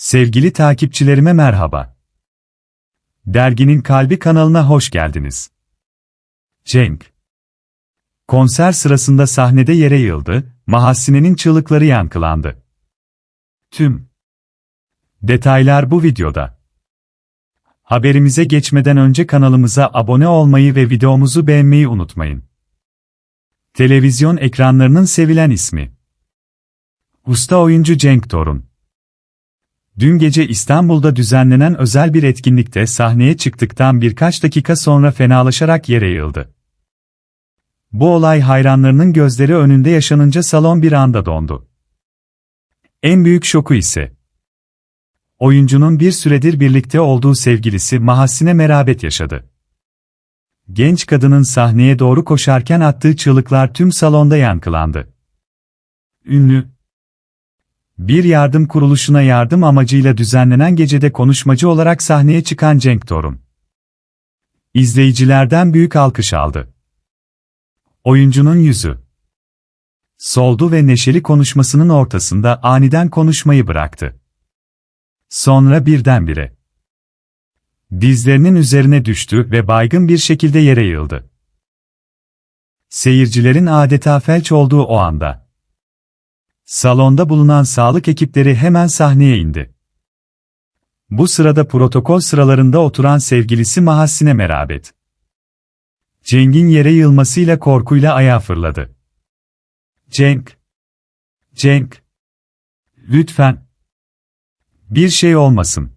Sevgili takipçilerime merhaba. Derginin Kalbi kanalına hoş geldiniz. Cenk. Konser sırasında sahnede yere yıldı, Mahassine'nin çığlıkları yankılandı. Tüm detaylar bu videoda. Haberimize geçmeden önce kanalımıza abone olmayı ve videomuzu beğenmeyi unutmayın. Televizyon ekranlarının sevilen ismi. Usta oyuncu Cenk Torun. Dün gece İstanbul'da düzenlenen özel bir etkinlikte sahneye çıktıktan birkaç dakika sonra fenalaşarak yere yığıldı. Bu olay hayranlarının gözleri önünde yaşanınca salon bir anda dondu. En büyük şoku ise oyuncunun bir süredir birlikte olduğu sevgilisi Mahassine Merabet yaşadı. Genç kadının sahneye doğru koşarken attığı çığlıklar tüm salonda yankılandı. Ünlü, bir yardım kuruluşuna yardım amacıyla düzenlenen gecede konuşmacı olarak sahneye çıkan Cenk Torun. İzleyicilerden büyük alkış aldı. Oyuncunun yüzü soldu ve neşeli konuşmasının ortasında aniden konuşmayı bıraktı. Sonra birdenbire dizlerinin üzerine düştü ve baygın bir şekilde yere yığıldı. Seyircilerin adeta felç olduğu o anda Salonda bulunan sağlık ekipleri hemen sahneye indi. Bu sırada protokol sıralarında oturan sevgilisi Mahassine Merabet. Cenk'in yere yılmasıyla korkuyla ayağa fırladı. Cenk! Cenk! Lütfen! Bir şey olmasın.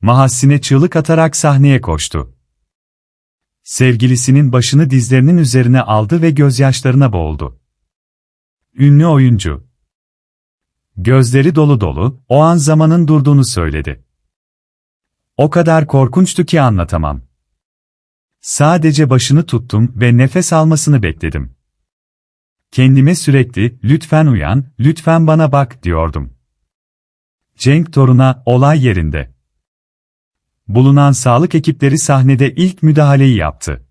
Mahassine çığlık atarak sahneye koştu. Sevgilisinin başını dizlerinin üzerine aldı ve gözyaşlarına boğuldu. Ünlü oyuncu. Gözleri dolu dolu, o an zamanın durduğunu söyledi. O kadar korkunçtu ki anlatamam. Sadece başını tuttum ve nefes almasını bekledim. Kendime sürekli, lütfen uyan, lütfen bana bak, diyordum. Cenk Torun'a, olay yerinde. Bulunan sağlık ekipleri sahnede ilk müdahaleyi yaptı.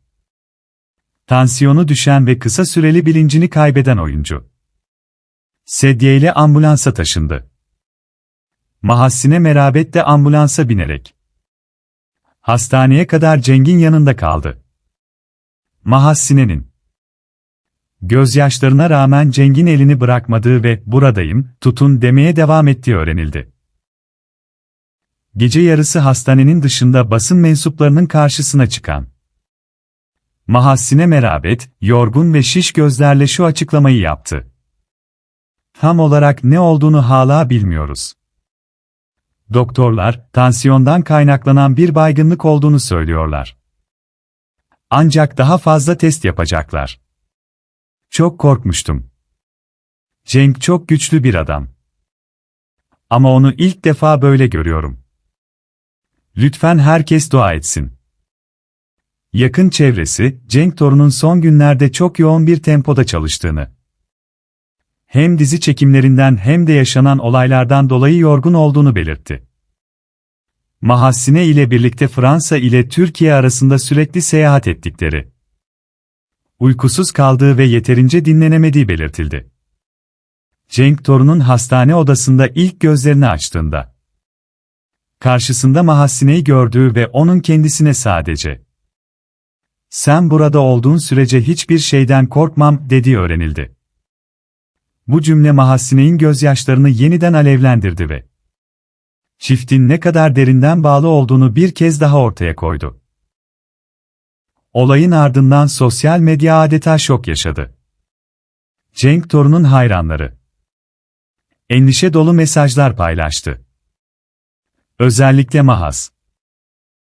Tansiyonu düşen ve kısa süreli bilincini kaybeden oyuncu. Sedyeyle ambulansa taşındı. Mahassine merabet de ambulansa binerek. Hastaneye kadar Ceng'in yanında kaldı. Mahassine'nin gözyaşlarına rağmen Ceng'in elini bırakmadığı ve buradayım, tutun demeye devam ettiği öğrenildi. Gece yarısı hastanenin dışında basın mensuplarının karşısına çıkan Mahassine merabet, yorgun ve şiş gözlerle şu açıklamayı yaptı. Tam olarak ne olduğunu hala bilmiyoruz. Doktorlar, tansiyondan kaynaklanan bir baygınlık olduğunu söylüyorlar. Ancak daha fazla test yapacaklar. Çok korkmuştum. Cenk çok güçlü bir adam. Ama onu ilk defa böyle görüyorum. Lütfen herkes dua etsin. Yakın çevresi, Cenk Torun'un son günlerde çok yoğun bir tempoda çalıştığını, hem dizi çekimlerinden hem de yaşanan olaylardan dolayı yorgun olduğunu belirtti. Mahassine ile birlikte Fransa ile Türkiye arasında sürekli seyahat ettikleri, uykusuz kaldığı ve yeterince dinlenemediği belirtildi. Cenk Torun'un hastane odasında ilk gözlerini açtığında, karşısında Mahassine'yi gördüğü ve onun kendisine sadece, sen burada olduğun sürece hiçbir şeyden korkmam dediği öğrenildi. Bu cümle Mahassine'in gözyaşlarını yeniden alevlendirdi ve çiftin ne kadar derinden bağlı olduğunu bir kez daha ortaya koydu. Olayın ardından sosyal medya adeta şok yaşadı. Cenk Torun'un hayranları endişe dolu mesajlar paylaştı. Özellikle Mahas